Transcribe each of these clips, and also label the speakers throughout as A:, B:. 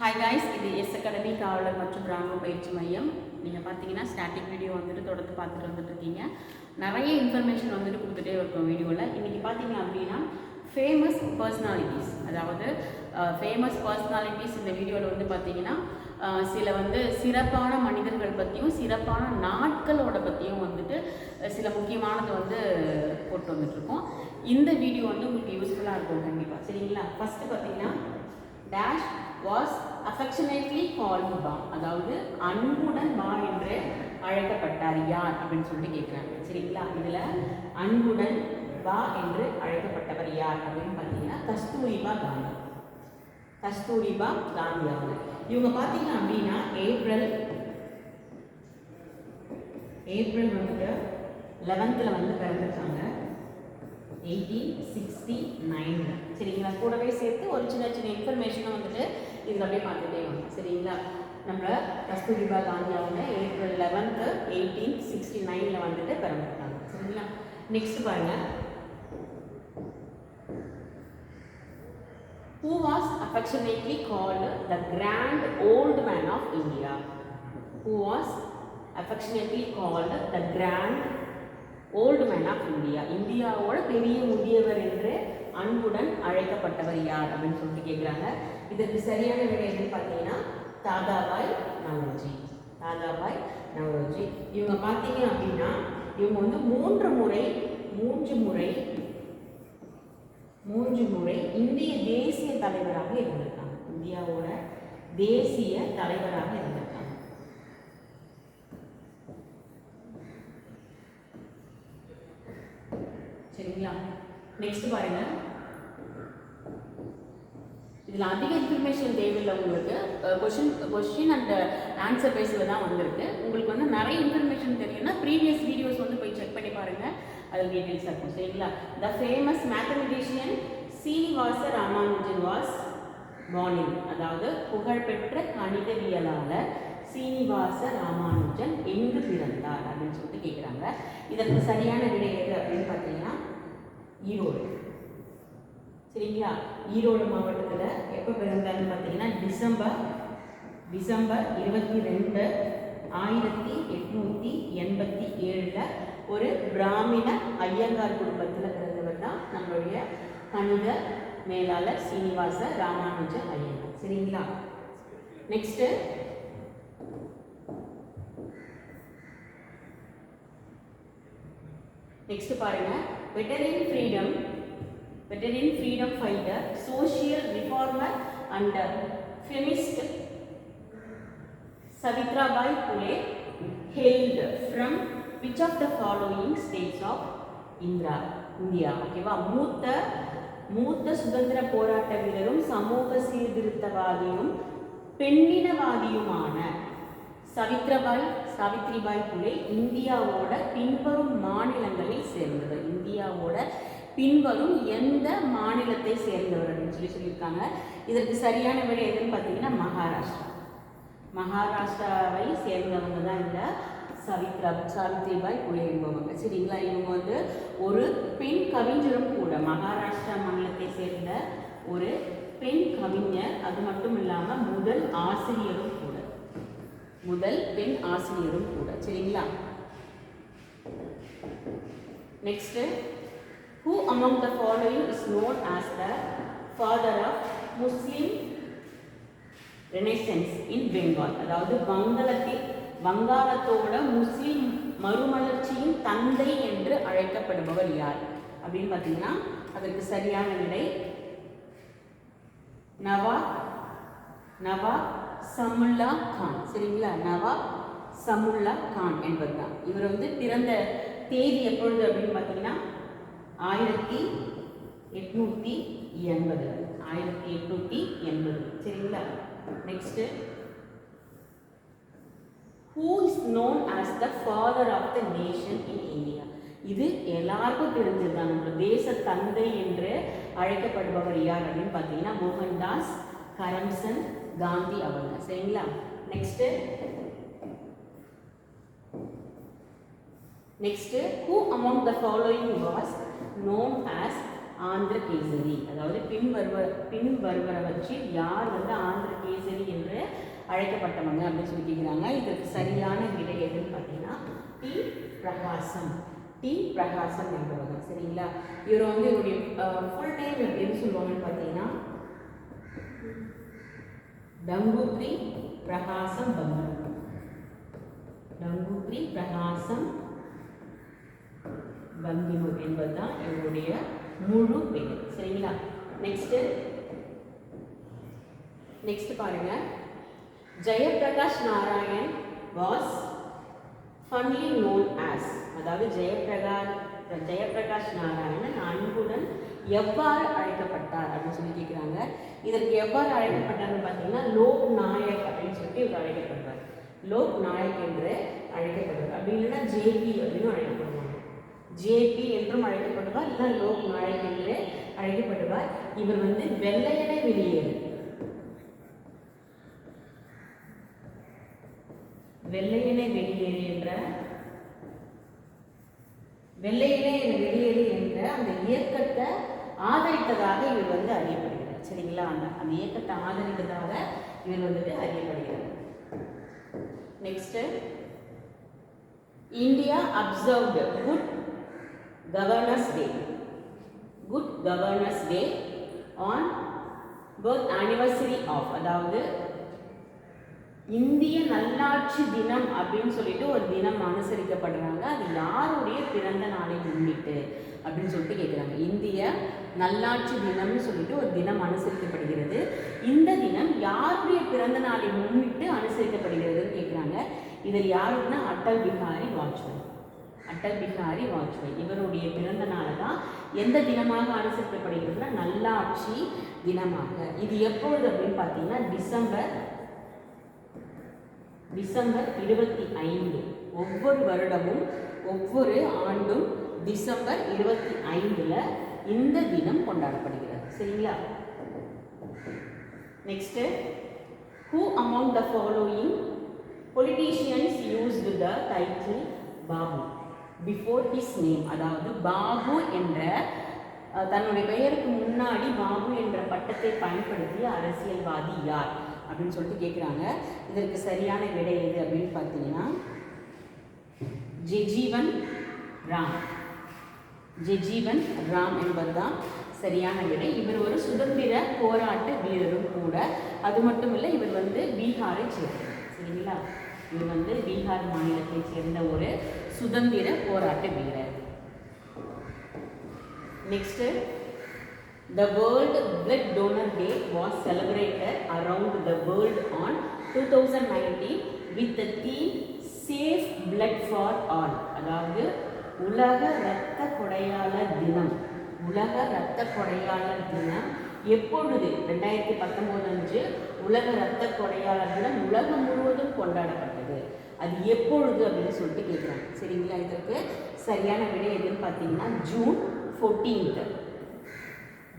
A: Hi guys இது S academy காவலர் மற்றும் ராணுவ பயிற்சி மையம். நீங்கள் பார்த்தீங்கன்னா ஸ்டாட்டிக் வீடியோ வந்துட்டு தொடர்ந்து பார்த்துட்டு வந்துட்டுருக்கீங்க. நிறைய இன்ஃபர்மேஷன் வந்துட்டு கொடுத்துட்டே இருக்கும் வீடியோவில் இன்றைக்கி பார்த்தீங்க அப்படின்னா ஃபேமஸ் பர்சனாலிட்டிஸ் அதாவது ஃபேமஸ் பர்சனாலிட்டிஸ் இந்த வீடியோவில் வந்து பார்த்தீங்கன்னா சில வந்து சிறப்பான மனிதர்கள் பற்றியும் சிறப்பான நாட்களோட பற்றியும் வந்துட்டு சில முக்கியமானது வந்து போட்டு வந்துட்டுருக்கோம். இந்த வீடியோ வந்து உங்களுக்கு யூஸ்ஃபுல்லாக இருக்கும் கண்டிப்பாக சரிங்களா? ஃபஸ்ட்டு பார்த்தீங்கன்னா டேஷ் வாஸ் அஃபெக்ஷனேட்லி கால் பா அதாவது அன்புடன் மா என்று அழைக்கப்பட்டார் யார் அப்படின்னு சொல்லிட்டு கேட்குறாங்க சரிங்களா? இதில் அன்புடன் பா என்று அழைக்கப்பட்டவர் யார் அப்படின்னு பார்த்தீங்கன்னா கஸ்தூரிபா காந்தி. கஸ்தூரிபா காந்தி அவங்க இவங்க பார்த்தீங்க அப்படின்னா ஏப்ரல் ஏப்ரல் வந்துட்டு லெவன்த்தில் வந்து பிறந்திருக்காங்க. எயிட்டீன் சிக்ஸ்டி நைனில் சரிங்களா? கூடவே சேர்த்து ஒரு சின்ன சின்ன இன்ஃபர்மேஷனும் வந்துட்டு இதில் அப்படியே பார்த்துட்டே வாங்க. சரிங்களா? நம்ம கஸ்தூரிபா காந்தி அவங்க ஏப்ரல் லெவன்த்து எயிட்டீன் சிக்ஸ்டி நைனில் வந்துட்டு பிறந்திருக்காங்க. சரிங்களா? நெக்ஸ்ட் பாருங்கள் who was affectionately called the grand old man of India who was affectionately called the grand old man of India. இந்தியாவோட பெரிய முதியவர் என்று அன்புடன் அழைக்கப்பட்டவர் யார் அப்படின்னு சொல்லிட்டு கேட்குறாங்க இதற்கு சரியான விடை எதுன்னு பார்த்தீங்கன்னா தாதாபாய் நவரோஜி. தாதாபாய் நவரோஜி. இவங்க பார்த்தீங்க அப்படின்னா இவங்க வந்து மூன்று முறை மூன்று முறை மூன்று முறை இந்திய தேசிய தலைவராக இருந்திருக்காங்க. இந்தியாவோட தேசிய தலைவராக இருந்திருக்காங்க சரிங்களா நெக்ஸ்ட் பாருங்க. இதில் அதிக இன்ஃபர்மேஷன் தேவையில்லை உங்களுக்கு. கொஷின் கொஷின் அண்ட் ஆன்சர் பேஸில் தான் வந்திருக்கு. உங்களுக்கு வந்து நிறைய இன்ஃபர்மேஷன் தெரியும்னா ப்ரீவியஸ் வீடியோஸ் வந்து போய் செக் பண்ணி பாருங்கள் அதில் டீட்டெயில்ஸ் இருக்கும். சரிங்களா? The famous mathematician Srinivasa Ramanujan was morning அதாவது புகழ்பெற்ற கணிதவியலாளர் சீனிவாச ராமானுஜன் எங்கு பிறந்தார் அப்படின்னு சொல்லிட்டு கேட்குறாங்க இதற்கு சரியான விடை எது அப்படின்னு பார்த்தீங்கன்னா ஈரோடு. சரிங்களா? ஈரோடு மாவட்டத்தில் எப்போ பிறந்தாருன்னு பார்த்தீங்கன்னா டிசம்பர் டிசம்பர் இருபத்தி ரெண்டு ஆயிரத்தி எட்நூற்றி எண்பத்தி ஏழில் ஒரு பிராமண ஐயங்கார் குடும்பத்தில் பிறந்தவர் தான் நம்மளுடைய கணித மேலாளர் சீனிவாச ராமானுஜ ஐயங்கார். சரிங்களா? நெக்ஸ்ட்டு நெக்ஸ்ட் பாருங்கள் veteran freedom veteran freedom fighter social reformer and uh, feminist Savitrabai Phule hailed from which of the following states of Indra, India ஓகேவா மூத்த மூத்த சுதந்திர போராட்ட வீரரும் சமூக சீர்திருத்தவாதியும் பெண்ணினவாதியுமான சவித்ரபாய் சாவித்ரிபாய் புலே இந்தியாவோட பின்வரும் மாநிலங்களில் சேர்ந்தவர். இந்தியாவோட பின்வரும் எந்த மாநிலத்தை சேர்ந்தவர் அப்படின்னு சொல்லி சொல்லியிருக்காங்க. இதற்கு சரியான விடை எதுன்னு பார்த்தீங்கன்னா மகாராஷ்டிரா. மகாராஷ்டிராவை சேர்ந்தவங்க தான் இந்த சவித்ரா சாவித்ரிபாய் புலே என்பவங்க. சரிங்களா? இவங்க வந்து ஒரு பெண் கவிஞரும் கூட மகாராஷ்டிரா மாநிலத்தை சேர்ந்த ஒரு பெண் கவிஞர். அது மட்டும் இல்லாமல் முதல் ஆசிரியரும் கூட. முதல் பெண் ஆசிரியரும் கூட சரிங்களா? Next who among the following is known as the father of Muslim renaissance in Bengal அதாவது வங்காளத்தில் வங்காளத்தோட முஸ்லீம் மறுமலர்ச்சியின் தந்தை என்று அழைக்கப்படுபவர் யார்? அப்படின்னு பார்த்தீங்கன்னா அதற்கு சரியான விடை நவா நவா சமுல்லா கான். சரிங்களா நவா சமுல்லா கான் என்பவர் தான் இவர் வந்து பிறந்த தேதி எப்பொழுது அப்படின்னு பார்த்தீங்கன்னா ஆயிரத்தி எட்நூற்றி எண்பது. ஆயிரத்தி எட்நூற்றி எண்பது. சரிங்களா? Next who is known as the father of the nation in India இது எல்லாருக்கும் தெரிஞ்சது தான் நம்ம தேச தந்தை என்று அழைக்கப்படுபவர் யார் அப்படின்னு பார்த்தீங்கன்னா மோகன்தாஸ் கரம்சந்த் காந்தி அவங்க சரிங்களா? Next next who among the following was known as Andhra Kesari அதாவது பின் வருவ பின் யார் வந்து ஆந்திர கேசரி அழைக்கப்பட்டவங்க அப்படின்னு சொல்லி கேட்குறாங்க இதற்கு சரியான விடை எதுன்னு பார்த்தீங்கன்னா டி பிரகாசம் டி பிரகாசம் என்பவங்க. சரிங்களா? இவர் வந்து இவருடைய ஃபுல் டைம் எப்படின்னு சொல்லுவாங்கன்னு பார்த்தீங்கன்னா டங்குத்ரி பிரகாசம் பங்கு டங்குத்ரி பிரகாசம் பங்கிமு என்பதுதான் என்னுடைய முழு பெயர். சரிங்களா? நெக்ஸ்ட்டு நெக்ஸ்ட் பாருங்க. Jayaprakash Narayan was fondly known as அதாவது ஜெயபிரகாஷ் ஜெயபிரகாஷ் நாராயணன் அன்புடன் எவ்வாறு அழைக்கப்பட்டார் அப்படின்னு சொல்லி கேட்குறாங்க இதற்கு எவ்வாறு அழைக்கப்பட்டார்னு பார்த்தீங்கன்னா லோக் நாயக் அப்படின்னு சொல்லிட்டு இவர் அழைக்கப்படுவார். லோக் நாயக் என்று அழைக்கப்படுவார். அப்படி இல்லைன்னா ஜேபி அப்படின்னு அழைக்கப்படுவாங்க ஜேபி என்றும் அழைக்கப்படுவார் இல்லைன்னா லோக் நாயக் என்று அழைக்கப்படுவார். இவர் வந்து வெள்ளையனை வெளியேறு. வெள்ளையனை வெளியேறு என்ற வெள்ளையனே என்ற இயக்கத்தை ஆதரித்ததாக இவர் வந்து அறியப்படுகிறார். சரிங்களா? அந்த அந்த இயக்கத்தை ஆதரித்ததாக இவர் வந்துட்டு அறியப்படுகிறார். Next India observed good governance day good governance day on birth anniversary of அதாவது இந்திய நல்லாட்சி தினம் அப்படின்னு சொல்லிட்டு ஒரு தினம் அனுசரிக்கப்படுறாங்க. அது யாருடைய பிறந்த நாளை முன்னிட்டு? அப்படின்னு சொல்லிட்டு கேட்குறாங்க இந்திய நல்லாட்சி தினம்னு சொல்லிட்டு ஒரு தினம் அனுசரிக்கப்படுகிறது. இந்த தினம் யாருடைய பிறந்த நாளை முன்னிட்டு அனுசரிக்கப்படுகிறதுன்னு கேட்குறாங்க இதில் யாருன்னா அட்டல் பிஹாரி வாஜ்பாய். அட்டல் பிஹாரி வாஜ்பாய். இவருடைய பிறந்த நாளை தான் எந்த தினமாக அனுசரிக்கப்படுகிறதுனா நல்லாட்சி தினமாக. இது எப்பொழுது அப்படின்னு பார்த்தீங்கன்னா டிசம்பர் டிசம்பர் இருபத்தி ஐந்து. ஒவ்வொரு வருடமும் ஒவ்வொரு ஆண்டும் டிசம்பர் இருபத்தி ஐந்தில் இந்த தினம் கொண்டாடப்படுகிறது. சரிங்களா? Next who among the following politicians used the title Babu before his name அதாவது பாபு என்ற தன்னுடைய பெயருக்கு முன்னாடி பாபு என்ற பட்டத்தை பயன்படுத்திய அரசியல்வாதி யார்? அப்படின்னு சொல்லிட்டு கேட்குறாங்க இதற்கு சரியான விடை எது அப்படின்னு பார்த்தீங்கன்னா ஜெஜீவன் ராம். ஜெஜீவன் ராம் என்பதுதான் சரியான விடை. இவர் ஒரு சுதந்திர போராட்ட வீரரும் கூட. அது மட்டும் இல்லை இவர் வந்து பீகாரை சேர்ந்தவர். சரிங்களா? இவர் வந்து பீகார் மாநிலத்தை சேர்ந்த ஒரு சுதந்திர போராட்ட வீரர். Next the world blood donor day was celebrated around the world on two thousand nineteen with the theme safe blood for all அதாவது உலக இரத்த கொடையாளர் தினம். உலக இரத்த கொடையாளர் தினம். எப்பொழுது? ரெண்டாயிரத்தி பத்தொம்போது அன்று உலக இரத்த கொடையாளர் தினம் உலகம் முழுவதும் கொண்டாடப்பட்டது. அது எப்பொழுது அப்படின்னு சொல்லிட்டு கேட்குறாங்க சரிங்களா இதற்கு சரியான விடை எதுன்னு பார்த்தீங்கன்னா ஜூன் ஃபோர்டீன்த்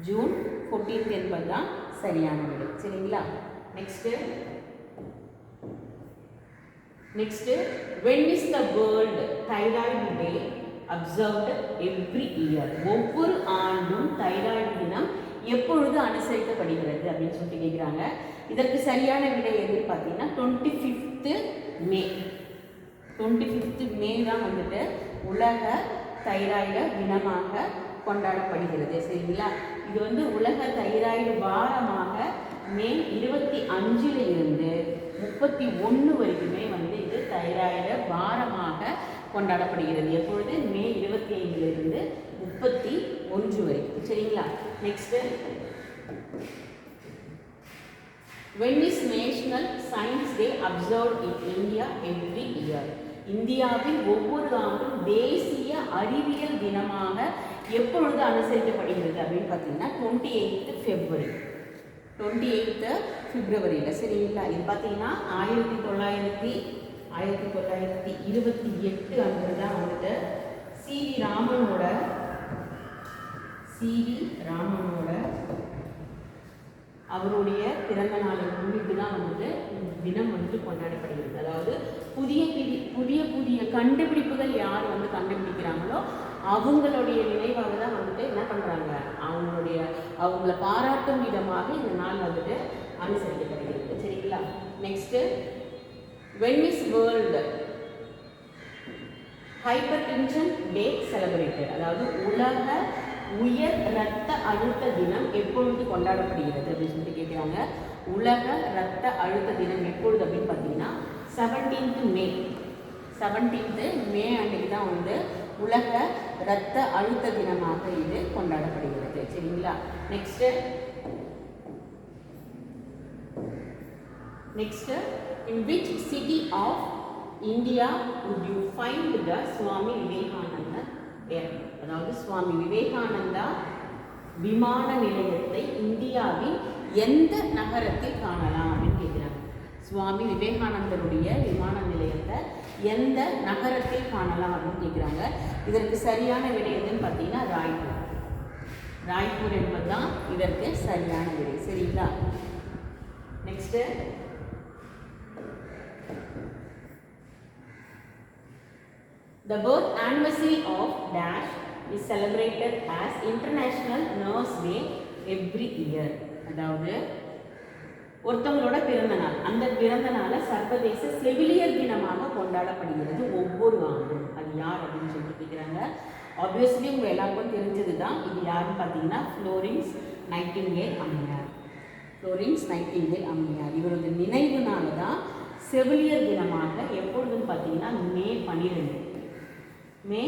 A: ஜூன் ஃபோர்டீன்த் என்பது தான் சரியான விடை. சரிங்களா? Next next when is the world thyroid day observed every year ஒவ்வொரு ஆண்டும் தைராய்டு தினம் எப்பொழுது அனுசரிக்கப்படுகிறது அப்படின்னு சொல்லிட்டு கேட்குறாங்க இதற்கு சரியான விடை எதுன்னு பார்த்தீங்கன்னா twenty fifth May twenty fifth May தான் வந்துட்டு உலக தைராய்டு தினமாக கொண்டாடப்படுகிறது. சரிங்களா? இது வந்து உலக தைராய்டு வாரமாக மே இருபத்தி அஞ்சில் இருந்து முப்பத்தி ஒன்று வரைக்குமே வந்து இது தைராய்டு வாரமாக கொண்டாடப்படுகிறது. எப்பொழுது? மே இருபத்தி ஐந்திலிருந்து முப்பத்தி ஒன்று வரைக்கும் சரிங்களா? Next when is national science day observe in India every year இந்தியாவில் ஒவ்வொரு ஆண்டும் தேசிய அறிவியல் தினமாக எப்பொழுது அனுசரிக்கப்படுகிறது அப்படின்னு பார்த்தீங்கன்னா twenty eighth February twenty eighth பிப்ரவரியில் சரிங்களா? இது பார்த்தீங்கன்னா ஆயிரத்தி தொள்ளாயிரத்தி ஆயிரத்தி தொள்ளாயிரத்தி இருபத்தி எட்டு அன்று தான் வந்துட்டு சி வி ராமனோட சி வி ராமனோட அவருடைய பிறந்த நாளை முன்னிட்டு தான் வந்துட்டு தினம் வந்துட்டு கொண்டாடப்படுகிறது. அதாவது புதிய புதிய புதிய கண்டுபிடிப்புகள் யார் வந்து கண்டுபிடிக்கிறாங்களோ அவங்களுடைய நினைவாக தான் வந்துட்டு என்ன பண்ணுறாங்க அவங்களுடைய அவங்கள பாராட்டும் விதமாக இந்த நாள் வந்துட்டு அனுசரிக்கப்படுகிறது. சரிங்களா? Next when is world hypertension day celebrated அதாவது உலக உயர் இரத்த அழுத்த தினம் எப்பொழுது கொண்டாடப்படுகிறது அப்படின்னு சொல்லிட்டு கேட்குறாங்க உலக இரத்த அழுத்த தினம் எப்பொழுது அப்படின்னு பார்த்தீங்கன்னா செவன்டீன்த் மே செவன்டீன்த்து மே அன்னைக்கு தான் வந்து உலக இரத்த அழுத்த தினமாக இது கொண்டாடப்படுகிறது. சரிங்களா? Next next in which city of India would you find the Swami Vivekananda airport? அதாவது சுவாமி விவேகானந்தா விமான நிலையத்தை இந்தியாவின் எந்த நகரத்தில் காணலாம் அப்படின்னு கேட்குறாங்க. சுவாமி விவேகானந்தருடைய விமான நிலையத்தை எந்த நகரத்தில் காணலாம் அப்படின்னு கேட்குறாங்க. இதற்கு சரியான விடை எதுன்னு பார்த்தீங்கன்னா ராய்ப்பூர். ராய்ப்பூர் என்பதுதான் இதற்கு சரியான விடை. சரிங்களா? Next The birth anniversary of Dash is celebrated as International Nurse Day every year. அதாவது ஒருத்தவங்களோட பிறந்த நாள். அந்த பிறந்த நாளை சர்வதேச செவிலியர் தினமாக கொண்டாடப்படுகிறது ஒவ்வொரு ஆண்டும். அது யார் அப்படின்னு சொல்லிட்டு கேட்குறாங்க. ஆப்வியஸ்லி உங்கள் எல்லாருக்கும் தெரிஞ்சது தான் இது யாருன்னு பார்த்தீங்கன்னா ஃப்ளோரின்ஸ் நைட்டிங்கேல் அம்மையார். ஃப்ளோரின்ஸ் நைட்டிங்கேல் அம்மையார். இவரது நினைவுனால தான் செவிலியர் தினமாக எப்பொழுதுன்னு பார்த்தீங்கன்னா மே பன்னிரெண்டு மே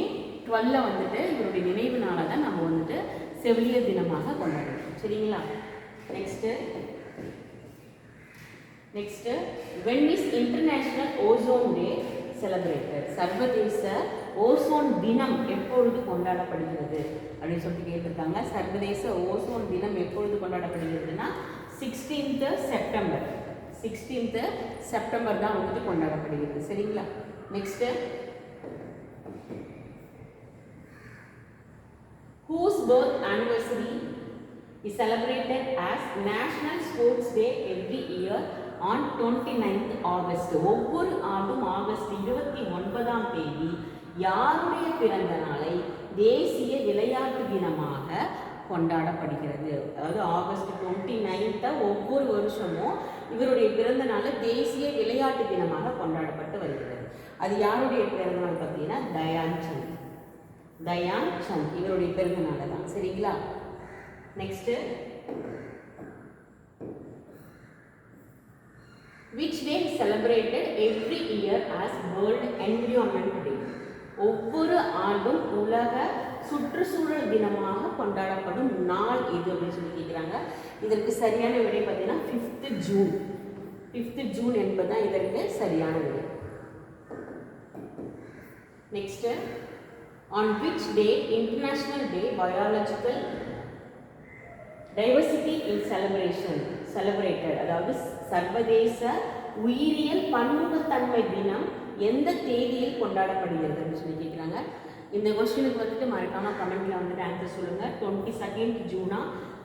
A: டுவெல்ல வந்துட்டு இவருடைய நினைவு நாளை தான் நம்ம வந்துட்டு செவிலியர் தினமாக கொண்டாடுறோம். சரிங்களா? Next next when is international ozone day celebrated சர்வதேச ஓசோன் தினம் எப்பொழுது கொண்டாடப்படுகிறது? அப்படின்னு சொல்லிட்டு கேட்டிருக்காங்க. சர்வதேச ஓசோன் தினம் எப்பொழுது கொண்டாடப்படுகிறதுனா சிக்ஸ்டீன்த்து செப்டம்பர் சிக்ஸ்டீன்த்து செப்டம்பர் தான் வந்துட்டு கொண்டாடப்படுகிறது. சரிங்களா? Next whose birth anniversary is celebrated as National Sports Day every year on 29th August. ஒவ்வொரு ஆண்டும் ஆகஸ்ட் இருபத்தி ஒன்பதாம் தேதி யாருடைய பிறந்த நாளை தேசிய விளையாட்டு தினமாக கொண்டாடப்படுகிறது? அதாவது ஆகஸ்ட் டுவெண்ட்டி நைன்த்தை ஒவ்வொரு வருஷமும் இவருடைய பிறந்த நாள் தேசிய விளையாட்டு தினமாக கொண்டாடப்பட்டு வருகிறது. அது யாருடைய பிறந்த நாள் பார்த்தீங்கன்னா தயான் சந்த். தயான் சந்த் இவருடைய பிறந்த நாள் தான். சரிங்களா? Next which day celebrated every year as world environment day ஒவ்வொரு ஆண்டும் உலக சுற்றுச்சூழல் தினமாக கொண்டாடப்படும் நாள் எது அப்படின்னு சொல்லி கேட்குறாங்க. இதற்கு சரியான விடை பார்த்தீங்கன்னா ஃபிஃப்த்து ஜூன் ஃபிஃப்த்து ஜூன் என்பது தான் இதற்கு சரியான விடை. Next on which day international day biological diversity in celebration celebrated அதாவது சர்வதேச உயிரியல் பன்முகத்தன்மை தினம் எந்த தேதியில் கொண்டாடப்படுகிறது அப்படின்னு சொல்லி கேட்குறாங்க. இந்த கொஸ்டினுக்கு வந்துட்டு மறக்காமல் கமெண்ட்டில் வந்துட்டு ஆன்சர் சொல்லுங்கள் டுவெண்ட்டி செகண்ட் ஜூனா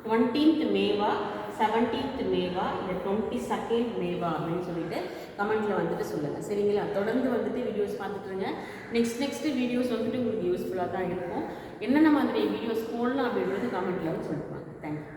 A: டுவெண்ட்டீன்த் மேவா செவன்டீன்த் மேவா இல்லை டுவெண்ட்டி செகண்ட் மேவா அப்படின்னு சொல்லிட்டு கமெண்ட்டில் வந்துட்டு சொல்லுங்கள் சரிங்களா? தொடர்ந்து வந்துட்டு வீடியோஸ் பார்த்துட்டுருங்க நெக்ஸ்ட் நெக்ஸ்ட் வீடியோஸ் வந்துட்டு உங்களுக்கு யூஸ்ஃபுல்லாக தான் இருக்கும். என்னென்ன மாதிரி வீடியோஸ் போடலாம் அப்படின்றது கமெண்ட்டில் வந்து சொல்லுவாங்க தேங்க்யூ